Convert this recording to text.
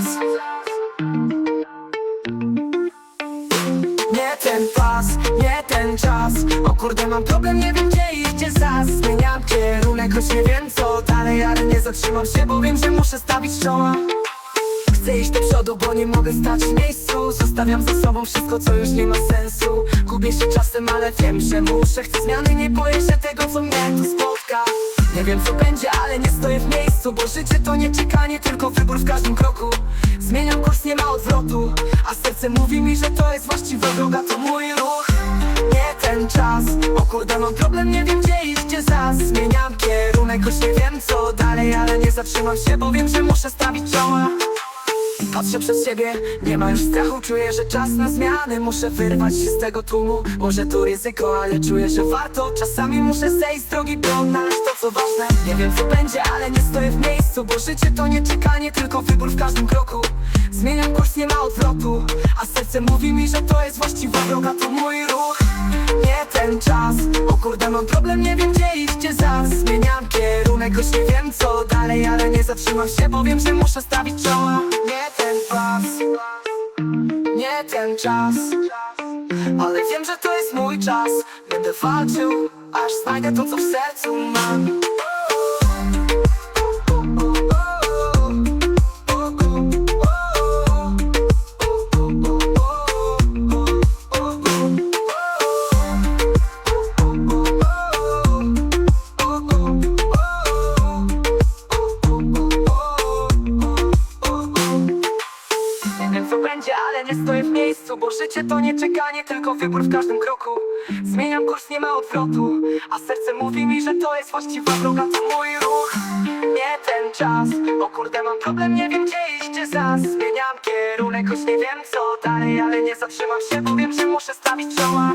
czas. Nie ten pas, nie ten czas. O kurde mam problem, nie wiem gdzie idzie zas. Zmieniam kierunek, choć nie wiem co dalej Ale nie zatrzymam się, bo wiem, że muszę stawić czoła. Chcę iść do przodu, bo nie mogę stać w miejscu. Zostawiam za sobą wszystko, co już nie ma sensu. Gubię się czasem, ale wiem, że muszę. Chcę zmiany, nie boję się tego, co mnie tu spotka. Nie wiem co będzie, ale nie stoję w miejscu Bo życie to nie czekanie, tylko wybór w każdym kroku. Zmieniam kurs, nie ma odwrotu A serce mówi mi, że to jest właściwa droga, to mój ruch. Nie ten czas O kurde, mam problem, nie wiem gdzie i gdzie zas. Zmieniam kierunek, choć nie wiem co dalej Ale nie zatrzymam się, bo wiem, że muszę stawić czoła Patrzę przed siebie, nie ma już strachu Czuję, że czas na zmiany Muszę wyrwać się z tego tłumu. Może tu ryzyko, ale czuję, że warto. Czasami muszę zejść z drogi, by odnaleźć to co ważne. Nie wiem co będzie, ale nie stoję w miejscu Bo życie to nie czekanie, tylko wybór w każdym kroku. Zmieniam kurs, nie ma odwrotu A serce mówi mi, że to jest właściwa droga To mój ruch, nie ten czas O kurde, mam problem, nie wiem gdzie i gdzie zas Zmieniam kierunek, choć nie wiem co dalej Ale nie zatrzymam się, bo wiem, że muszę stawić czoła ten czas. Ale wiem, że to jest mój czas. Będę walczył, aż znajdę to, co w sercu mam będzie, ale nie stoję w miejscu Bo życie to nie czekanie, tylko wybór w każdym kroku. Zmieniam kurs, nie ma odwrotu A serce mówi mi, że to jest właściwa droga To mój ruch, nie ten czas O kurde, mam problem, nie wiem gdzie iść, gdzie zas. Zmieniam kierunek, choć nie wiem co dalej Ale nie zatrzymam się, bo wiem, że muszę stawić czoła